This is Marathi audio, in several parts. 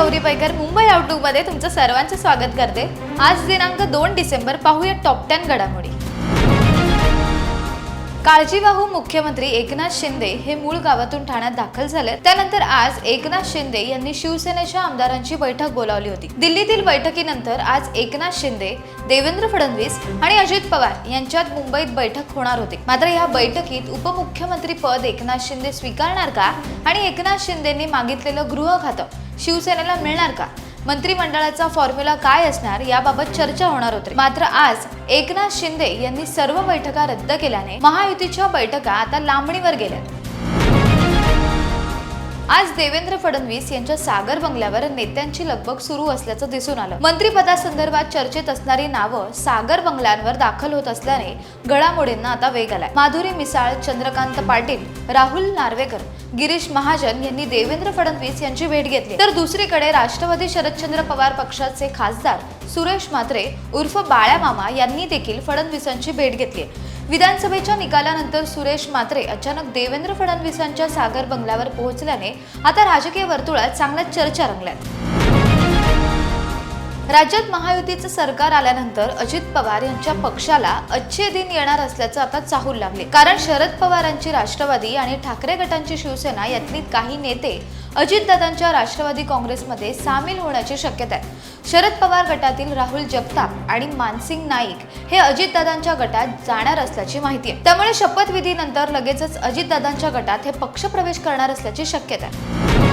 गौरी पैकर मुंबई आउटलुकमध्ये तुमचं सर्वांचं स्वागत करते. आज दिनांक दोन डिसेंबर पाहूया टॉप टेन घडामोडी. काळजीवाहू मुख्यमंत्री एकनाथ शिंदे हे मूळ गावातून ठाण्यात दाखल झाले. त्यानंतर आज एकनाथ शिंदे यांनी शिवसेनेच्या आमदारांची बैठक बोलावली होती. दिल्लीतील बैठकीनंतर आज एकनाथ शिंदे देवेंद्र फडणवीस आणि अजित पवार यांच्यात मुंबईत बैठक होणार होती. मात्र या बैठकीत उपमुख्यमंत्री पद एकनाथ शिंदे स्वीकारणार का? आणि एकनाथ शिंदेनी मागितलेलं गृह खातं शिवसेनेला मिळणार का? मंत्रिमंडळाचा फॉर्म्युला काय असणार याबाबत चर्चा होणार होती. मात्र आज एकनाथ शिंदे यांनी सर्व बैठका रद्द केल्याने महायुतीच्या बैठका आता लांबणीवर गेल्या आज देवेंद्र फडणवीस यांच्या सागर बंगल्यावर नेत्यांची लगबग सुरू असल्याचं दिसून आलं. मंत्रिपदासंदर्भात चर्चेत असणारी नावं सागर बंगल्यांवर दाखल होत असल्याने घडामोडींना आता वेग आलाय. माधुरी मिसाळ चंद्रकांत पाटील राहुल नार्वेकर गिरीश महाजन यांनी देवेंद्र फडणवीस यांची भेट घेतली. तर दुसरीकडे राष्ट्रवादी शरदचंद्र पवार पक्षाचे खासदार सुरेश म्हात्रे उर्फ बाळ्या मामा यांनी देखील फडणवीसांची भेट घेतली विधानसभेच्या निकालानंतर सुरेश मात्रे अचानक देवेंद्र फडणवीसांच्या सागर बंगल्यावर पोहोचल्याने आता राजकीय वर्तुळात चांगल्या चर्चा रंगल्यात. राज्यात महायुतीचं सरकार आल्यानंतर अजित पवार यांच्या पक्षाला अच्छे दिन येणार असल्याचं आता चाहूल लागले. कारण शरद पवारांची राष्ट्रवादी आणि ठाकरे गटांची शिवसेना यातली काही नेते अजितदादांच्या राष्ट्रवादी काँग्रेसमध्ये सामील होण्याची शक्यता आहे. शरद पवार गटातील राहुल जगताप आणि मानसिंग नाईक हे अजितदादांच्या गटात जाणार असल्याची माहिती आहे. त्यामुळे शपथविधीनंतर लगेचच अजितदादांच्या गटात हे पक्षप्रवेश करणार असल्याची शक्यता आहे.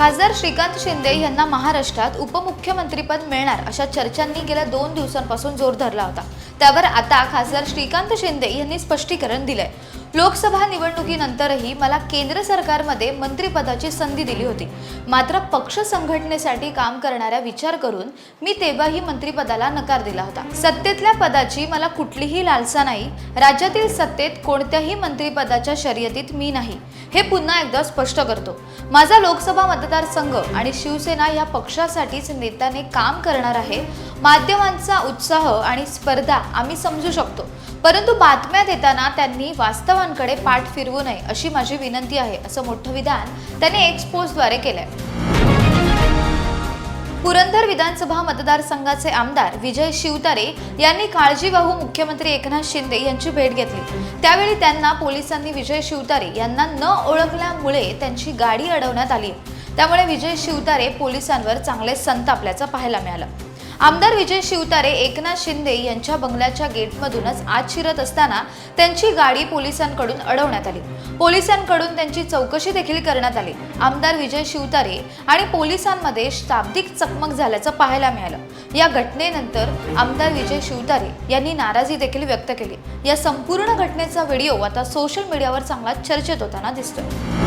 खासदार श्रीकांत शिंदे यांना महाराष्ट्रात उपमुख्यमंत्रीपद मिळणार अशा चर्चांनी गेल्या दोन दिवसांपासून जोर धरला होता. त्यावर आता खासदार श्रीकांत शिंदे यांनी स्पष्टीकरण दिलंय. लोकसभा निवडणुकीनंतरही मला केंद्र सरकारमध्ये मंत्रिपदाची संधी दिली होती. मात्र पक्ष संघटनेसाठी काम करणाऱ्या विचार करून मी तेव्हाही मंत्रिपदाला नकार दिला होता. सत्तेतल्या पदाची मला कुठलीही लालसा नाही. राज्यातील सत्तेत कोणत्याही मंत्रिपदाच्या शर्यतीत मी नाही. हे पुन्हा एकदा स्पष्ट करतो. माझा लोकसभा मतदारसंघ आणि शिवसेना या पक्षासाठीच नेत्याने काम करणार आहे. माध्यमांचा उत्साह आणि स्पर्धा आम्ही समजू शकतो. परंतु बातम्या देताना त्यांनी वास्तवांकडे पाठ फिरवू नये अशी माझी विनंती आहे असं मोठं विधान त्यांनी एक्सपोजद्वारे केलंय. पुरंदर विधानसभा मतदारसंघाचे आमदार विजय शिवतारे यांनी काळजीवाहू मुख्यमंत्री एकनाथ शिंदे यांची भेट घेतली. त्यावेळी त्यांना पोलिसांनी विजय शिवतारे यांना न ओळखल्यामुळे त्यांची गाडी अडवण्यात आली. त्यामुळे विजय शिवतारे पोलिसांवर चांगले संतापल्याचं पाहायला मिळालं. आमदार विजय शिवतारे एकनाथ शिंदे यांच्या बंगल्याच्या गेटमधूनच आत शिरत असताना त्यांची गाडी पोलिसांकडून अडवण्यात आली. पोलिसांकडून त्यांची चौकशी देखील करण्यात आली. आमदार विजय शिवतारे आणि पोलिसांमध्ये शाब्दिक चकमक झाल्याचं पाहायला मिळालं. या घटनेनंतर आमदार विजय शिवतारे यांनी नाराजी देखील व्यक्त केली. या संपूर्ण घटनेचा व्हिडिओ आता सोशल मीडियावर चांगला चर्चेत होताना दिसतोय.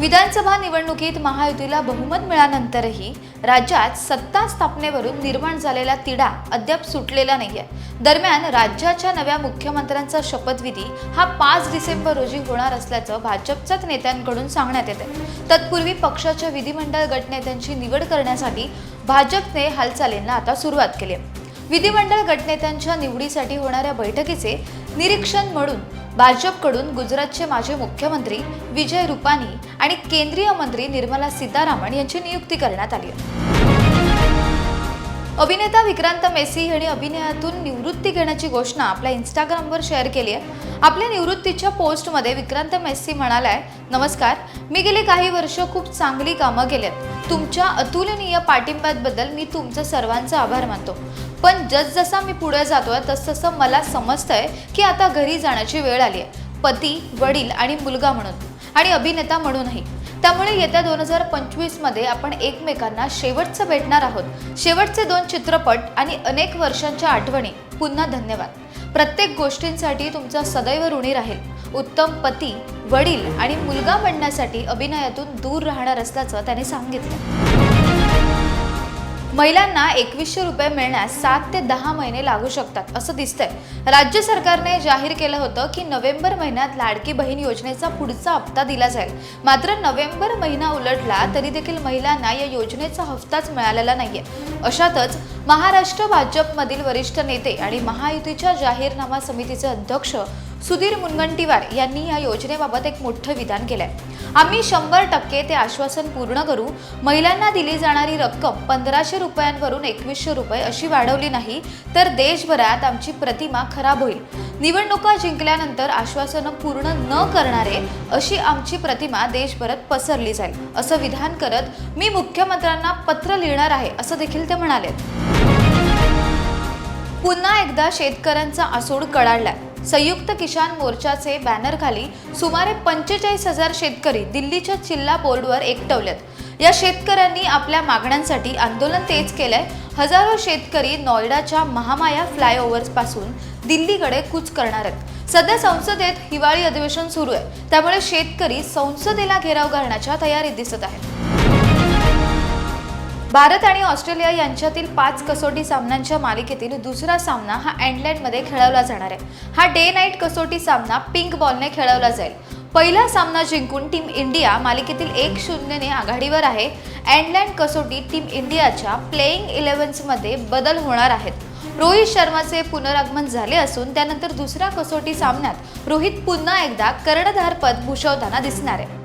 विधानसभा निवडणुकीत महायुतीला बहुमत मिळाल्यानंतरही राज्यात सत्ता स्थापनेवरून निर्माण झालेला तिढा अद्याप सुटलेला नाहीये. दरम्यान राज्याच्या नव्या मुख्यमंत्र्यांचा शपथविधी हा पाच डिसेंबर रोजी होणार असल्याचं भाजपच्याच नेत्यांकडून सांगण्यात येते तत्पूर्वी पक्षाच्या विधिमंडळ गटनेत्यांची निवड करण्यासाठी भाजपने हालचालींना आता सुरुवात केली आहे विधिमंडळ गटनेत्यांच्या निवडीसाठी होणाऱ्या बैठकीचे निरीक्षण म्हणून भाजपकडून गुजरातचे माजी मुख्यमंत्री विजय रुपानी आणि केंद्रीय मंत्री निर्मला सीतारामन यांची नियुक्ती करण्यात आली आहे. अभिनेता विक्रांत मेसी यांनी अभिनयातून निवृत्ती घेण्याची घोषणा आपल्या इंस्टाग्रामवर शेअर केली आहे. आपल्या निवृत्तीच्या पोस्टमध्ये विक्रांत मेस्सी म्हणालाय नमस्कार मी गेले काही वर्ष खूप चांगली कामं केलीत. तुमच्या अतुलनीय पाठिंब्याबद्दल मी तुमचं सर्वांचा आभार मानतो. पण जसजसा मी पुढे जातोय तसतसं मला समजतंय की आता घरी जाण्याची वेळ आली आहे पती वडील आणि मुलगा म्हणून आणि अभिनेता म्हणूनही. त्यामुळे येत्या दोन हजार पंचवीसमध्ये आपण एकमेकांना शेवटचं भेटणार आहोत. शेवटचे दोन चित्रपट आणि अनेक वर्षांच्या आठवणी. पुन्हा धन्यवाद. प्रत्येक गोष्टींसाठी तुमचा सदैव ऋणी राहील. उत्तम पती वडील आणि मुलगा बनण्यासाठी अभिनयातून दूर राहणार असल्याचं त्याने सांगितलं. महिलांना एकवीसशे रुपये मिळण्यास सात ते दहा महिने लागू शकतात असं दिसतंय. राज्य सरकारने जाहीर केलं होतं की नोव्हेंबर महिन्यात लाडकी बहीण योजनेचा पुढचा हप्ता दिला जाईल. मात्र नोव्हेंबर महिना उलटला तरी देखील महिलांना या योजनेचा हप्ताच मिळालेला नाहीये. अशातच महाराष्ट्र भाजपमधील वरिष्ठ नेते आणि महायुतीच्या जाहीरनामा समितीचे अध्यक्ष सुधीर मुनगंटीवार यांनी या योजनेबाबत एक मोठं विधान केलंय. आम्ही शंभर टक्के ते आश्वासन पूर्ण करू. महिलांना दिली जाणारी रक्कम पंधराशे रुपयांवरून एकवीसशे रुपये अशी वाढवली नाही तर देशभरात आमची प्रतिमा खराब होईल. निवडणुका जिंकल्यानंतर आश्वासनं पूर्ण न करणारे अशी आमची प्रतिमा देशभरात पसरली जाईल असं विधान करत मी मुख्यमंत्र्यांना पत्र लिहिणार आहे असं देखील ते म्हणाले पुन्हा एकदा शेतकऱ्यांचा आसूड कडाडलाय. संयुक्त किसान मोर्चाचे बॅनरखाली सुमारे पंचेचाळीस हजार शेतकरी दिल्लीच्या चिल्ला बोर्डवर एकटवलेत. या शेतकऱ्यांनी आपल्या मागण्यांसाठी आंदोलन तेज केलंय. हजारो शेतकरी नॉयडाच्या महामाया फ्लायओव्हर्सपासून दिल्लीकडे कूच करणार आहेत. सध्या संसदेत हिवाळी अधिवेशन सुरू आहे. त्यामुळे शेतकरी संसदेला घेराव घालण्याच्या तयारीत दिसत आहेत. भारत आणि ऑस्ट्रेलिया यांच्यातील पाच कसोटी सामन्यांच्या मालिकेतील दुसरा सामना हा अँडलँडमध्ये खेळवला जाणार आहे. हा डे नाईट कसोटी सामना पिंक बॉलने खेळवला जाईल. पहिला सामना जिंकून टीम इंडिया मालिकेतील एक शून्यने आघाडीवर आहे. अँडलँड कसोटी टीम इंडियाच्या प्लेईंग इलेव्हन्समध्ये बदल होणार आहेत. रोहित शर्माचे पुनरागमन झाले असून त्यानंतर दुसऱ्या कसोटी सामन्यात रोहित पुन्हा एकदा कर्णधारपद भूषवताना दिसणार आहे.